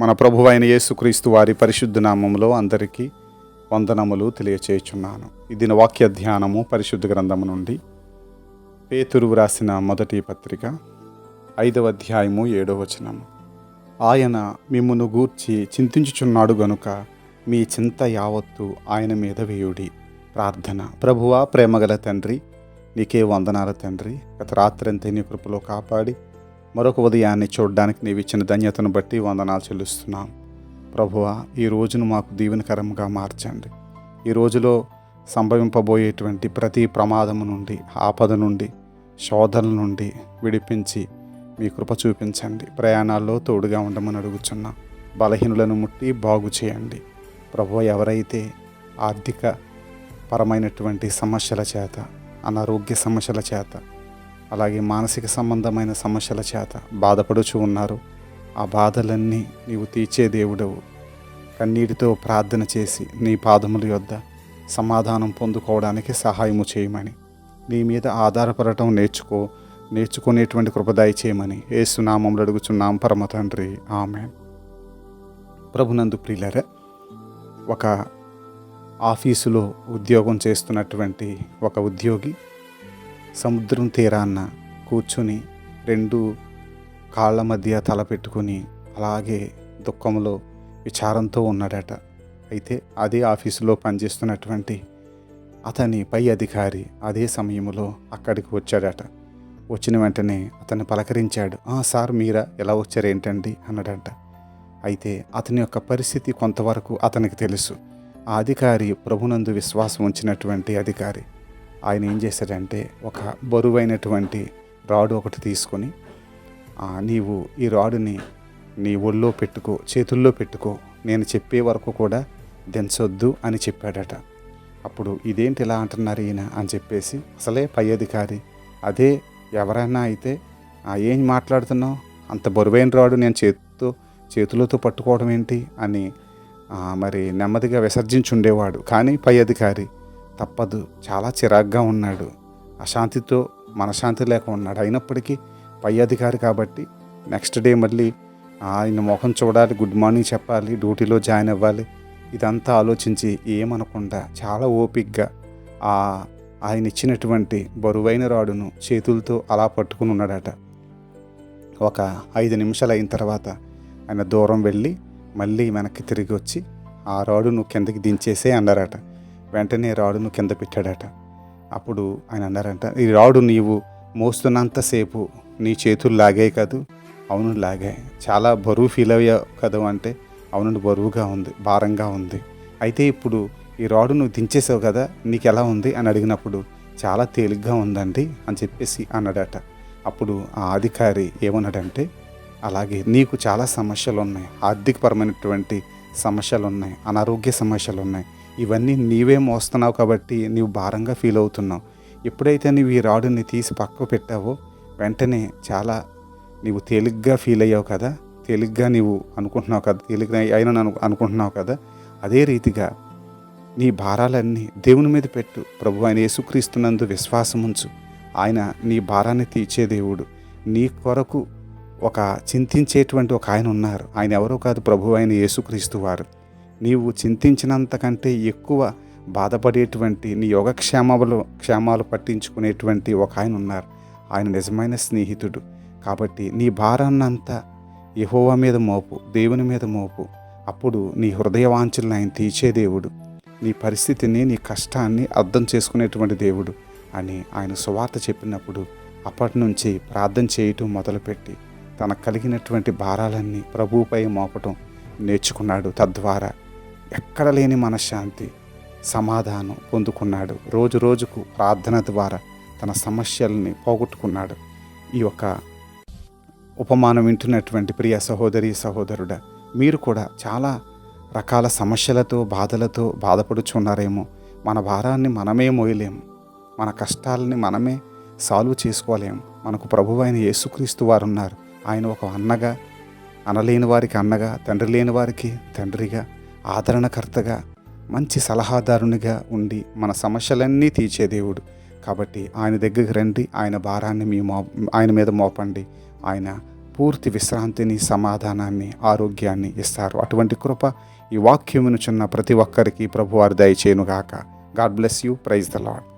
మన ప్రభు అయిన యేసుక్రీస్తు వారి పరిశుద్ధ నామంలో అందరికీ వందనములు తెలియచేయుచున్నాను. ఇది వాక్య ధ్యానము పరిశుద్ధ గ్రంథము నుండి పేతురు వ్రాసిన మొదటి పత్రిక ఐదవ అధ్యాయము ఏడవ వచనము. ఆయన మిమ్మును గూర్చి చింతించుచున్నాడు గనుక మీ చింత యావత్తు ఆయన మీద వేయుడి. ప్రార్థన. ప్రభువా ప్రేమగల తండ్రి నీకే వందనాల తండ్రి. గత రాత్రంతా నీ కృపలో కాపాడి మరొక ఉదయాన్ని చూడడానికి నీవు ఇచ్చిన ధన్యతను బట్టి వందనాలు చెల్లిస్తున్నాం. ప్రభువా ఈ రోజును మాకు దీవెనకరంగా మార్చండి. ఈ రోజులో సంభవింపబోయేటువంటి ప్రతి ప్రమాదము నుండి ఆపద నుండి శోధనల నుండి విడిపించి మీ కృప చూపించండి. ప్రయాణాల్లో తోడుగా ఉండమని అడుగుచున్నా. బలహీనులను ముట్టి బాగు చేయండి. ప్రభు ఎవరైతే ఆర్థిక పరమైనటువంటి సమస్యల చేత అనారోగ్య సమస్యల చేత అలాగే మానసిక సంబంధమైన సమస్యల చేత బాధపడుచు ఉన్నారు. ఆ బాధలన్నీ నీవు తీర్చే దేవుడవు. కన్నీటితో ప్రార్థన చేసి నీ పాదముల యొద్ద సమాధానం పొందుకోవడానికి సహాయము చేయమని. నీ మీద ఆధారపడటం నేర్చుకో నేర్చుకునేటువంటి కృపదాయి చేయమని ఏసునామంలో అడుగుచున్నాం పరమ తండ్రి. ఆమె ప్రభునందు ప్రియులరా ఒక ఆఫీసులో ఉద్యోగం చేస్తున్నటువంటి ఒక ఉద్యోగి సముద్రం తీరాన కూర్చుని రెండు కాళ్ళ మధ్య తల పెట్టుకుని అలాగే దుఃఖంలో విచారంతో ఉన్నాడట. అయితే అదే ఆఫీసులో పనిచేస్తున్నటువంటి అతని పై అధికారి అదే సమయంలో అక్కడికి వచ్చాడట. వచ్చిన వెంటనే అతన్ని పలకరించాడు. "ఆ, సార్ మీరా? ఎలా వచ్చారు ఏంటండి అన్నాడంట. అయితే అతని యొక్క పరిస్థితి కొంతవరకు అతనికి తెలుసు. ఆ అధికారి ప్రభునందు విశ్వాసం ఉంచినటువంటి అధికారి. ఆయన ఏం చేశాడంటే ఒక బరువైనటువంటి రాడు ఒకటి తీసుకొని నీవు ఈ రాడుని నీ ఒళ్ళో పెట్టుకో చేతుల్లో పెట్టుకో నేను చెప్పే వరకు కూడా దించొద్దు అని చెప్పాడట. అప్పుడు ఇదేంటి ఇలా అంటున్నారు ఈయన? అని చెప్పేసి అసలే పై అధికారి అదే ఎవరైనా అయితే ఏం మాట్లాడుతున్నావు? అంత బరువైన రాడు నేను చేతితో చేతులతో పట్టుకోవడం ఏంటి? అని మరి నెమ్మదిగా విసర్జించుండేవాడు. కానీ పై అధికారి తప్పదు. చాలా చిరాగ్గా ఉన్నాడు. అశాంతితో మనశాంతి లేక ఉన్నాడు. అయినప్పటికీ పై అధికారి కాబట్టి నెక్స్ట్ డే మళ్ళీ ఆయన ముఖం చూడాలి గుడ్ మార్నింగ్ చెప్పాలి డ్యూటీలో జాయిన్ అవ్వాలి. ఇదంతా ఆలోచించి ఏమనకుండా చాలా ఓపిక్గా ఆ ఆయన ఇచ్చినటువంటి బరువైన రాడును చేతులతో అలా పట్టుకుని ఉన్నాడట. ఒక ఐదు నిమిషాలు అయిన తర్వాత ఆయన దూరం వెళ్ళి మళ్ళీ వెనక్కి తిరిగి వచ్చి ఆ రాడును కిందకి దించేసే అన్నారట. వెంటనే రాడును కింద పెట్టాడట. అప్పుడు ఆయన అన్నారంట ఈ రాడు నీవు మోస్తున్నంతసేపు నీ చేతులు లాగాయి కదూ అవును లాగాయి. చాలా బరువు ఫీల్ అయ్యావు కదా అంటే అవును బరువుగా ఉంది భారంగా ఉంది. అయితే ఇప్పుడు ఈ రాడు నువ్వు దించేసావు కదా నీకు ఎలా ఉంది? అని అడిగినప్పుడు చాలా తేలిగ్గా ఉందండి అని చెప్పేసి అన్నాడట. అప్పుడు ఆ అధికారి ఏమన్నాడంటే అలాగే నీకు చాలా సమస్యలు ఉన్నాయి ఆర్థికపరమైనటువంటి సమస్యలు ఉన్నాయి అనారోగ్య సమస్యలు ఉన్నాయి. ఇవన్నీ నీవే మోస్తున్నావు కాబట్టి నీవు భారంగా ఫీల్ అవుతున్నావు. ఎప్పుడైతే నీవు ఈ రాడుని తీసి పక్కకు పెట్టావో వెంటనే చాలా నీవు తేలిగ్గా ఫీల్ అయ్యావు కదా తేలిగ్గా నీవు అనుకుంటున్నావు కదా తేలిగ్గా అయినా అను అనుకుంటున్నావు కదా అదే రీతిగా నీ భారాలన్నీ దేవుని మీద పెట్టు. ప్రభు ఆయన యేసుక్రీస్తునందు విశ్వాసం ఉంచు. ఆయన నీ భారాన్ని తీర్చే దేవుడు. నీ కొరకు ఒక చింతించేటువంటి ఒక ఆయన ఉన్నారు. ఆయన ఎవరో కాదు ప్రభు అయిన యేసుక్రీస్తు వారు. నీవు చింతించినంతకంటే ఎక్కువ బాధపడేటువంటి నీ యోగక్షేమాలు క్షేమాలు పట్టించుకునేటువంటి ఒక ఆయన ఉన్నారు. ఆయన నిజమైన స్నేహితుడు. కాబట్టి నీ భారాన్నంతా యెహోవా మీద మోపు దేవుని మీద మోపు. అప్పుడు నీ హృదయవాంఛలను ఆయన తీర్చే దేవుడు. నీ పరిస్థితిని నీ కష్టాన్ని అర్థం చేసుకునేటువంటి దేవుడు అని ఆయన సువార్త చెప్పినప్పుడు అప్పటి నుంచి ప్రార్థన చేయటం మొదలుపెట్టి తనకు కలిగినటువంటి భారాలన్నీ ప్రభువుపై మోపటం నేర్చుకున్నాడు తద్వారా. ఎక్కడ లేని మనశ్శాంతి సమాధానం పొందుకున్నాడు. రోజు రోజుకు ప్రార్థన ద్వారా తన సమస్యల్ని పోగొట్టుకున్నాడు. ఈ యొక్క ఉపమానం వింటున్నటువంటి ప్రియ సహోదరి సహోదరుడ మీరు కూడా చాలా రకాల సమస్యలతో బాధలతో బాధపడుచున్నారేమో. మన భారాన్ని మనమే మోయలేము మన కష్టాలని మనమే సాల్వ్ చేసుకోలేము మనకు ప్రభువైన యేసుక్రీస్తు వారు ఉన్నారు ఆయన ఒక అన్నగా అనలేని వారికి అన్నగా తండ్రి లేని వారికి తండ్రిగా ఆదరణకర్తగా మంచి సలహాదారునిగా ఉండి మన సమస్యలన్నీ తీర్చే దేవుడు. కాబట్టి ఆయన దగ్గరికి రండి ఆయన భారాన్ని మీ మో ఆయన మీద మోపండి. ఆయన పూర్తి విశ్రాంతిని సమాధానాన్ని ఆరోగ్యాన్ని ఇస్తారు. అటువంటి కృప ఈ వాక్యమును చిన్న ప్రతి ఒక్కరికి ప్రభువారు దయచేయునుగాక. God bless you. Praise the Lord